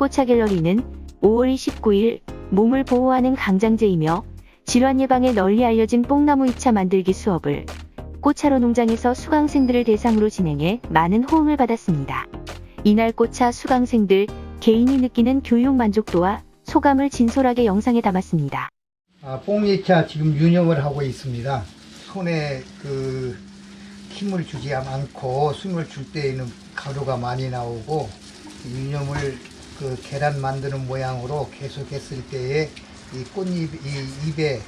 꽃차 갤러리는 5월 19일 몸을 보호하는 강장제이며 질환 예방에 널리 알려진 뽕나무 2차 만들기 수업을 꽃차로 농장에서 수강생들을 대상으로 진행해 많은 호응을 받았습니다. 이날 꽃차 수강생들 개인이 느끼는 교육 만족도와 소감을 진솔하게 영상에 담았습니다. 아, 뽕잎차 지금 유념을 하고 있습니다. 손에 그 힘을 주지 않고 숨을 줄 때에는 가루가 많이 나오고 유념을 그 계란 만드는 모양으로 계속 했을 때에 이 꽃잎 이 입에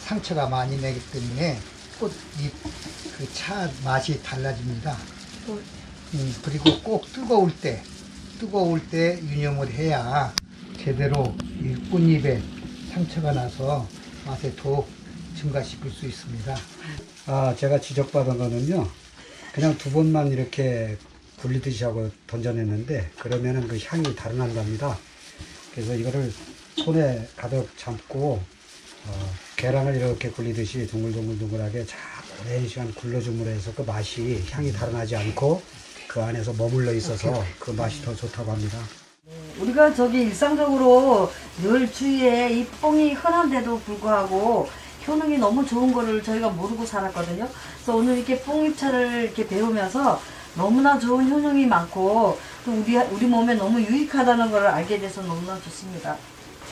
상처가 많이 나기 때문에 꽃잎 그 차 맛이 달라집니다. 음, 그리고 꼭 뜨거울 때 뜨거울 때 유념을 해야 제대로 이 꽃잎에 상처가 나서 맛에 더욱 증가시킬 수 있습니다. 아, 제가 지적받은 거는요. 그냥 두 번만 이렇게 굴리듯이 하고 던져냈는데 그러면은 그 향이 달아난답니다. 그래서 이거를 손에 가득 잡고 어, 계란을 이렇게 굴리듯이 동글동글동글하게 자 오랜 시간 굴러줌으로 해서 그 맛이 향이 달아나지 않고 그 안에서 머물러 있어서 그 맛이 더 좋다고 합니다. 우리가 저기 일상적으로 늘 주위에 이 뽕이 흔한데도 불구하고 효능이 너무 좋은 거를 저희가 모르고 살았거든요. 그래서 오늘 이렇게 뽕잎차를 이렇게 배우면서 너무나 좋은 효능이 많고 또 우리 우리 몸에 너무 유익하다는 걸 알게 돼서 너무나 좋습니다.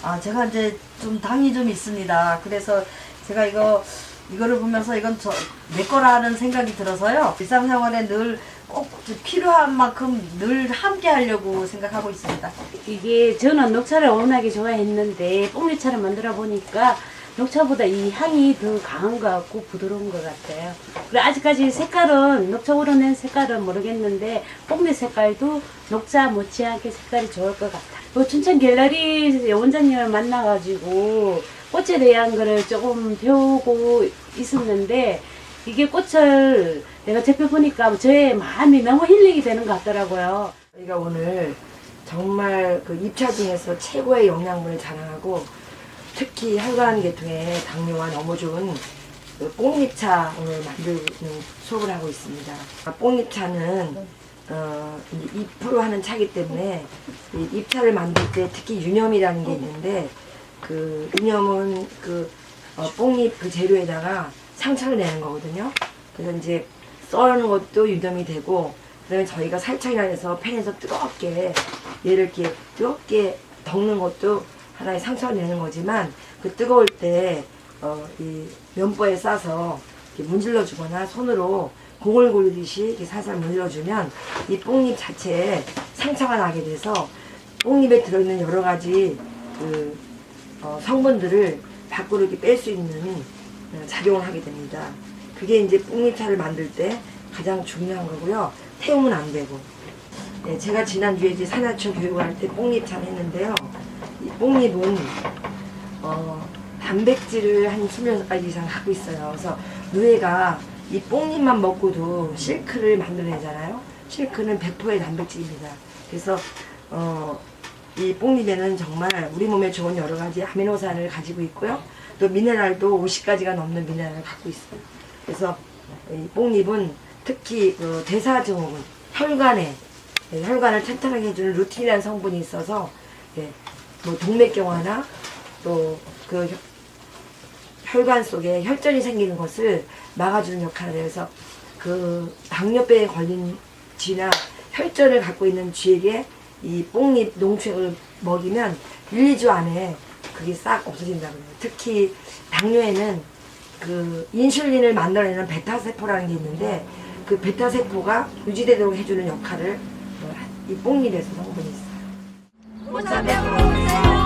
아 제가 이제 좀 당이 좀 있습니다. 그래서 제가 이거 이거를 보면서 이건 저 내 거라는 생각이 들어서요. 일상생활에 늘 꼭 필요한 만큼 늘 함께 하려고 생각하고 있습니다. 이게 저는 녹차를 워낙에 좋아했는데 뽕잎차를 만들어 보니까 녹차보다 이 향이 더 강한 것 같고 부드러운 것 같아요. 그리고 아직까지 색깔은 녹차 우러낸 색깔은 모르겠는데 뽕잎 색깔도 녹차 못지않게 색깔이 좋을 것 같아요. 그 춘천 갤러리 원장님을 만나가지고 꽃에 대한 거를 조금 배우고 있었는데 이게 꽃을 내가 접해 보니까 저의 마음이 너무 힐링이 되는 것 같더라고요. 저희가 오늘 정말 그 입차 중에서 최고의 영양분을 자랑하고 특히 혈관 계통에 당뇨와 너무 좋은 그 뽕잎차 오늘 만드는 수업을 하고 있습니다. 아, 뽕잎차는 어, 잎으로 하는 차기 때문에 이 잎차를 만들 때 특히 유념이라는 게 있는데 그 유념은 그 어, 뽕잎 그 재료에다가 상처를 내는 거거든요. 그래서 이제 썰는 것도 유념이 되고 그다음에 저희가 살짝이나 해서 팬에서 뜨겁게 얘를 이렇게 뜨겁게 덮는 것도 하나의 상처를 내는 거지만 그 뜨거울 때 어, 이 면보에 싸서 문질러 주거나 손으로 공을 이렇게 살살 문질러 주면 이 뽕잎 자체에 상처가 나게 돼서 뽕잎에 들어있는 여러 가지 그 어, 성분들을 밖으로 이렇게 뺄 수 있는 어, 작용을 하게 됩니다. 그게 이제 뽕잎차를 만들 때 가장 중요한 거고요. 태우면 안 되고. 네, 제가 지난주에 이제 산하초 교육을 할 때 뽕잎차를 했는데요. 이 뽕잎은 어, 단백질을 한 26가지 이상 갖고 있어요. 그래서 누에가 이 뽕잎만 먹고도 실크를 만들어내잖아요. 실크는 100%의 단백질입니다. 그래서 어, 이 뽕잎에는 정말 우리 몸에 좋은 여러 가지 아미노산을 가지고 있고요. 또 미네랄도 50가지가 넘는 미네랄을 갖고 있어요. 그래서 이 뽕잎은 특히 그 대사증후군, 혈관에 예, 혈관을 튼튼하게 해주는 루틴이라는 성분이 있어서 예, 뭐 동맥경화나 또그 혈관 속에 혈전이 생기는 것을 막아주는 역할을. 그래서 그 당뇨병에 걸린 쥐나 혈전을 갖고 있는 쥐에게 이 뽕잎 농축을 먹이면 1, 2주 안에 그게 싹 없어진다고 해요. 특히 당뇨에는 그 인슐린을 만들어내는 베타세포라는 게 있는데 그 베타세포가 유지되도록 해주는 역할을 어, 이 뽕잎에서 성분이 있어요. O saber